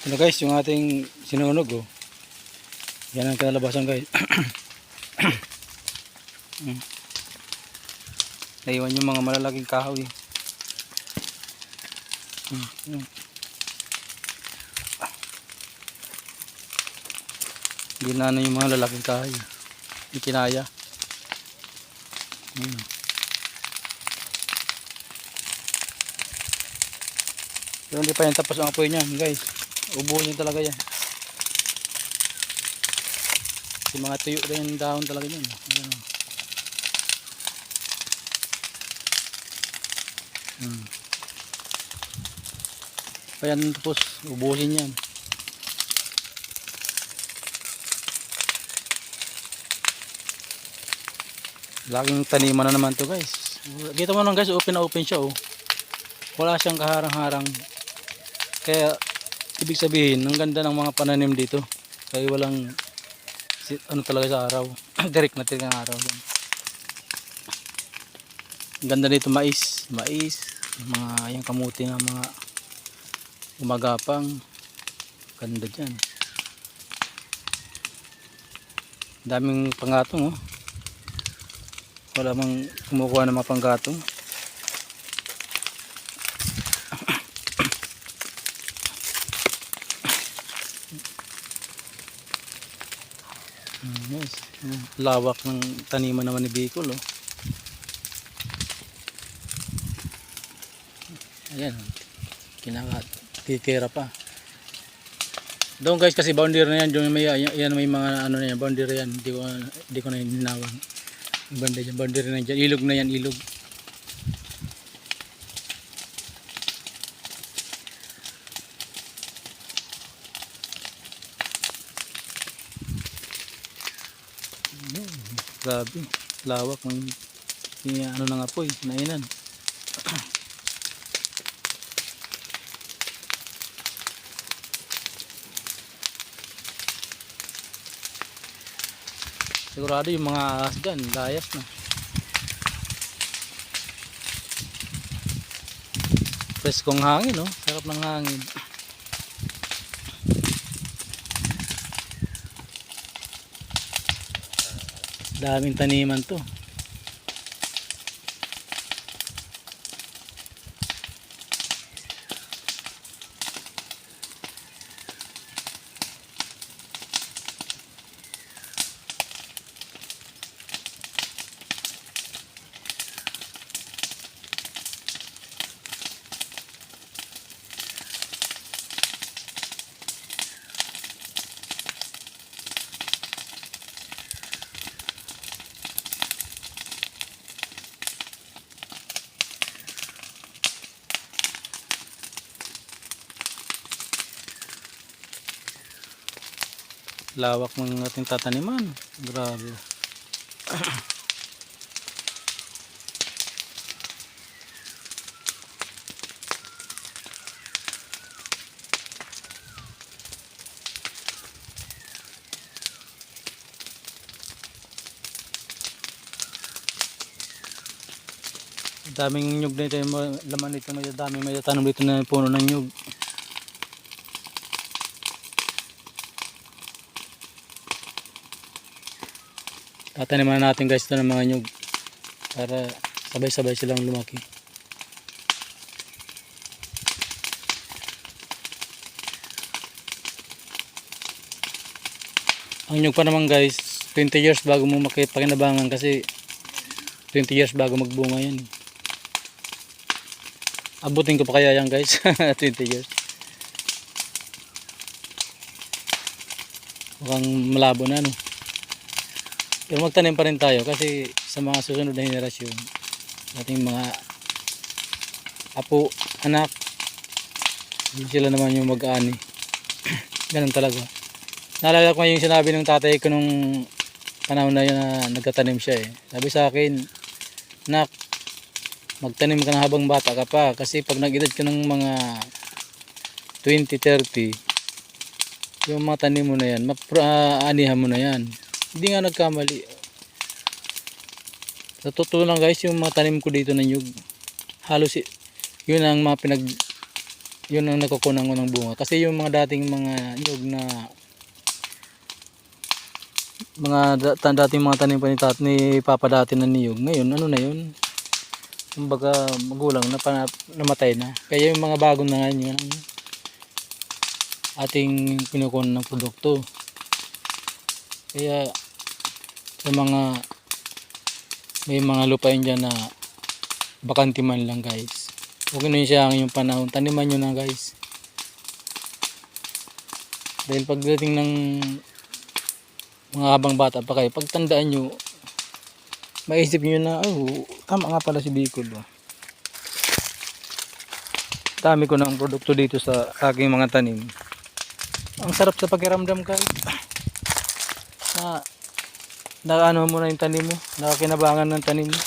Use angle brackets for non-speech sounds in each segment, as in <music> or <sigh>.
Ano guys, yung ating sinunog oh. Yan ang kinalabasan guys. <coughs> Hmm. Naiwan yung mga malalaking kahoy. Hmm, hmm. Ginano yung mga lalaking kahoy. Hindi kinaya. Hmm. Pero hindi pa yan tapos ang apoy niyan guys. Ubuhin niya talaga yan. Yung mga tuyo na yung dahon talaga yan. Ayan. Hmm. Ayan tapos ubuhin yan. Laging taniman na naman to guys. Kita mo lang guys, open na open siya oh. Wala siyang kaharang-harang. Kaya ibig sabihin, ang ganda ng mga pananim dito. Kaya walang ano talaga sa araw. <clears throat> Direct na ang araw. yan. Ganda dito mais, mais, mga yung kamuti ng mga umagapang. Ganda diyan. Daming pangatong oh. Wala mang kumukuha ng mga panggatong. Lawak ng taniman naman ni Bicol oh. Ayan. oh. Kinakat. Kikira pa. Doon guys kasi boundary na yan, doon may yan, may mga ano na yan, boundary yan. Hindi ko hindi ko na ninawan. Boundary boundary na yan. Ilog na yan, ilog. Grabe. Lawak ng ano na nga po eh, nainan. <clears throat> Sigurado yung mga ahas dyan, layas na. Preskong hangin, no? Sarap ng hangin. Daming taniman to. Lawak ng ating tataniman. Grabe. daming nyug yung mga laman dito may daming may tanong dito na puno ng nyug tataniman natin guys ito ng mga nyug para sabay sabay silang lumaki. Ang nyug pa naman guys 20 years bago mo makipakinabangan kasi 20 years bago magbunga yan. Abutin ko pa kaya yan guys <laughs> 20 years. Mukhang malabo na no pero magtanim pa rin tayo kasi sa mga susunod na henerasyon ating mga apo, anak hindi sila naman yung mag-ani <clears throat> ganun talaga. Naalala ko yung sinabi ng tatay ko nung panahon na yun na nagkatanim siya eh. Sabi sa akin nak magtanim ka na habang bata ka pa. Kasi pag nag-edad ka ng mga 20, 30 yung mga tanim mo na yan mapaanihan mo na yan hindi nga nagkamali sa totoo lang guys yung mga tanim ko dito na nyug halos yun ang mga pinag yun ang nakukunan ko ng bunga. Kasi yung mga dating mga nyug na mga dating mga tanim pa ni, tat, ni Papa dati na niyog. Ngayon, ano na yun? Kumbaga magulang na pa, namatay na. Kaya yung mga bagong na ngayon, yun ating kinukunan ng produkto. Kaya sa mga may mga lupain dyan na bakante man lang guys. Huwag nyo siya ang yung panahon. Taniman nyo na guys. Dahil pagdating ng mga habang bata pa kayo, pagtandaan nyo, maisip nyo na, oh, tama nga pala si Bicol. Oh. Dami ko ng produkto dito sa aking mga tanim. Ang sarap sa pakiramdam guys. Na, na ano mo na yung tanim mo, nakakinabangan ng tanim mo.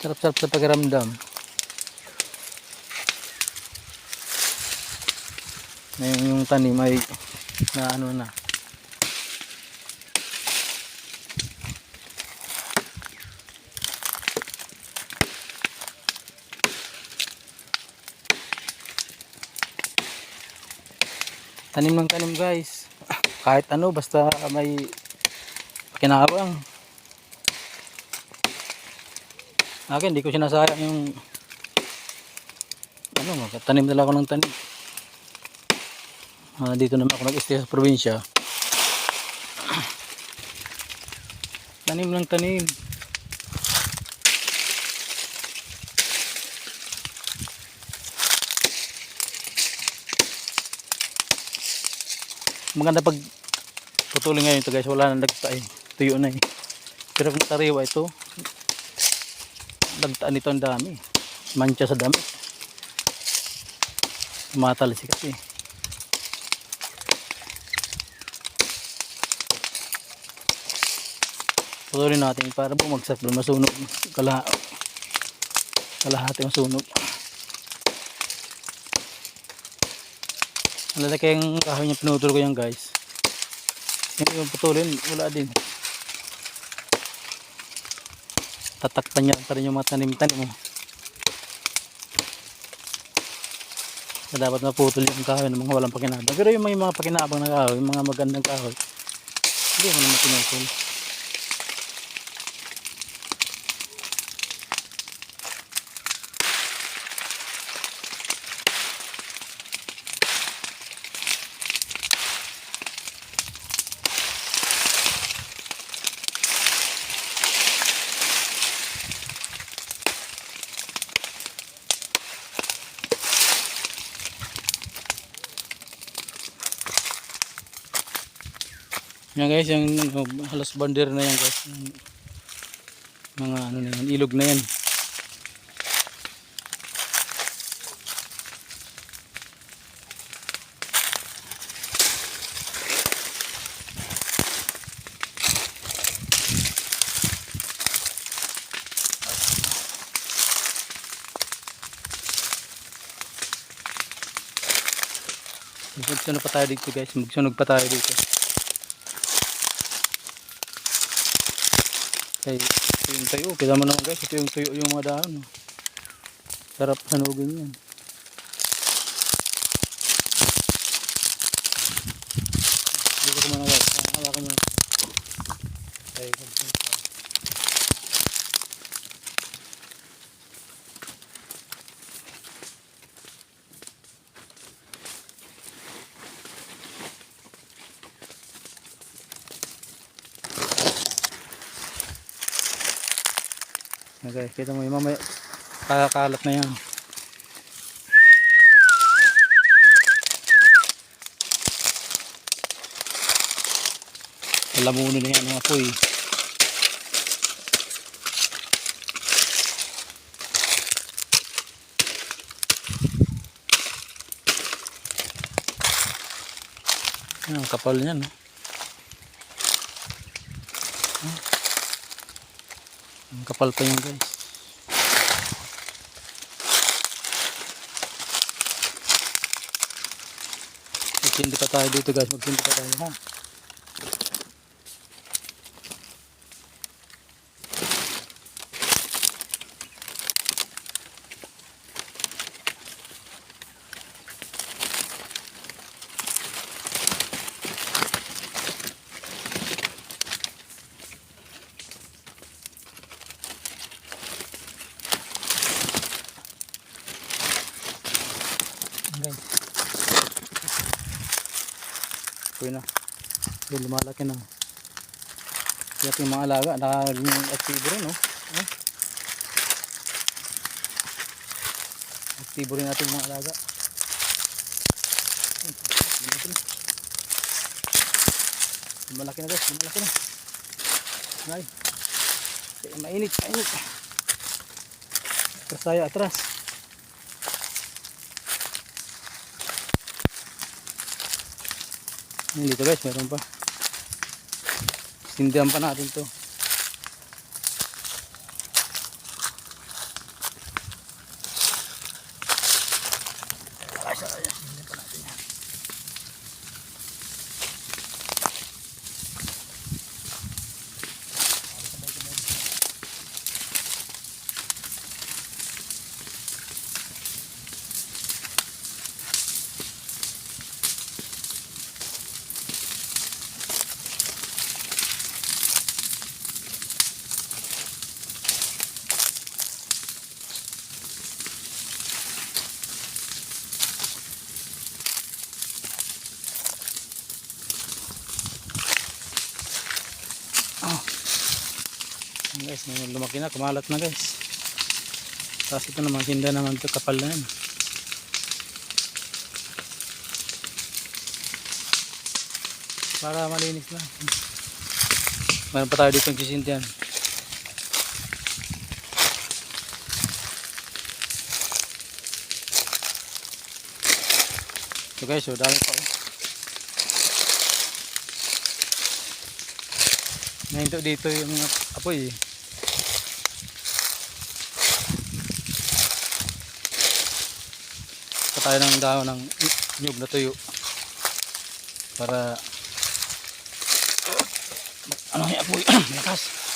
Sarap-sarap sa pakiramdam. Na yung, yung tanim ay na ano na. Tanim ng tanim guys. Kahit ano basta may kinakabang. Akin, di ko sinasayang yung ano, magtanim nila ako ng tanim. Ah, dito naman ako nag-stay sa probinsya. <clears throat> Tanim ng tanim. Maganda pag putulin ngayon ito guys, wala nang nagta eh. Tuyo na eh. Pero kung tariwa ito, Dagtaan nito ang dami. Mancha sa dami. Matalsik kasi. Patuloy natin para bumagsak doon. Masunog. Kala, kalahati masunog. Ang lalaki yung kahoy niya pinutol ko yan guys. Yung yung putulin, wala din. tatakpan niya pa rin yung mga tanim-tanim mo. So, dapat maputol yung kahoy ng mga walang pakinabang. Pero yung may mga pakinabang na kahoy, yung mga magandang kahoy, hindi mo naman pinutol. Yan guys, yung ano, halos bander na yan guys. Yung mga ano na yan, ilog na yan. Magsunog pa tayo dito guys, magsunog pa tayo dito. Okay, ito yung tuyo. Kita mo naman guys, ito yung tuyo yung mga daan. oh. Sarap sanugin yan. Dito ko muna guys. Ah, Hawakan mo na. Okay, Okay, kita mo yung mamaya kakakalat na yan. Lamunin na yan mga apoy. Ang kapal niyan. No? Kapal pa yun guys. Magsindi pa tayo dito guys. Magsindi pa tayo ha. Ayan. Kuya na. Doon lumalaki na. Kaya yung mga alaga, nakaging aktibo rin, no? Eh? Aktibo rin natin mga alaga. Lumalaki na guys, lumalaki na. Ay. Mainit, mainit. Atras tayo, atras. Dito guys, meron pa. Sindihan pa natin to. Ayan guys, may lumaki na, kumalat na guys. Tapos ito naman, sinda naman ito, kapal na yan. Para malinis na. Meron pa tayo dito yung sisintihan. So guys, so dami pa. oh. Nahinto dito yung apoy. Pa tayo ng dahon ng nyug na tuyo. Para ano yung apoy? <clears throat> Malakas.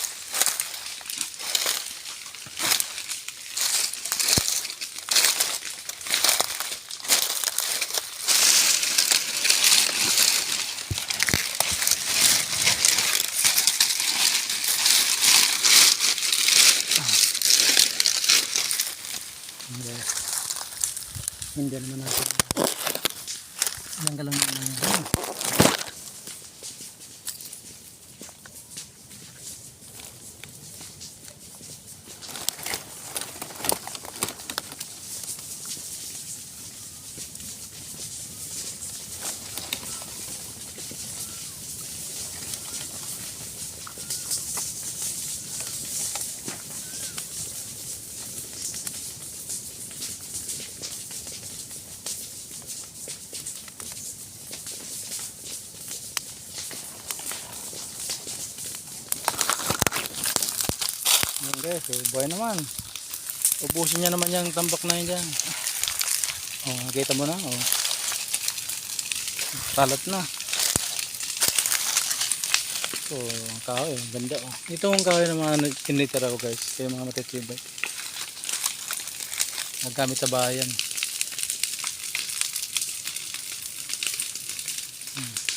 Hindi. Hindi naman natin. Tanggalan naman natin. Yan guys, so buhay naman. Ubusin niya naman yung tambak na yun dyan. Oh, nakita mo na, oh. Kalat na. So, ang kahoy, ganda oh. Ito ang kahoy ng mga tinitira ko guys. Kaya mga matitibay. Naggamit sa bayan. Hmm.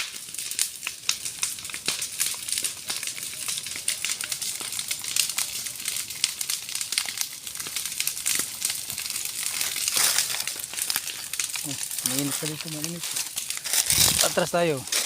Mainit pa dito, mainit. Atras tayo.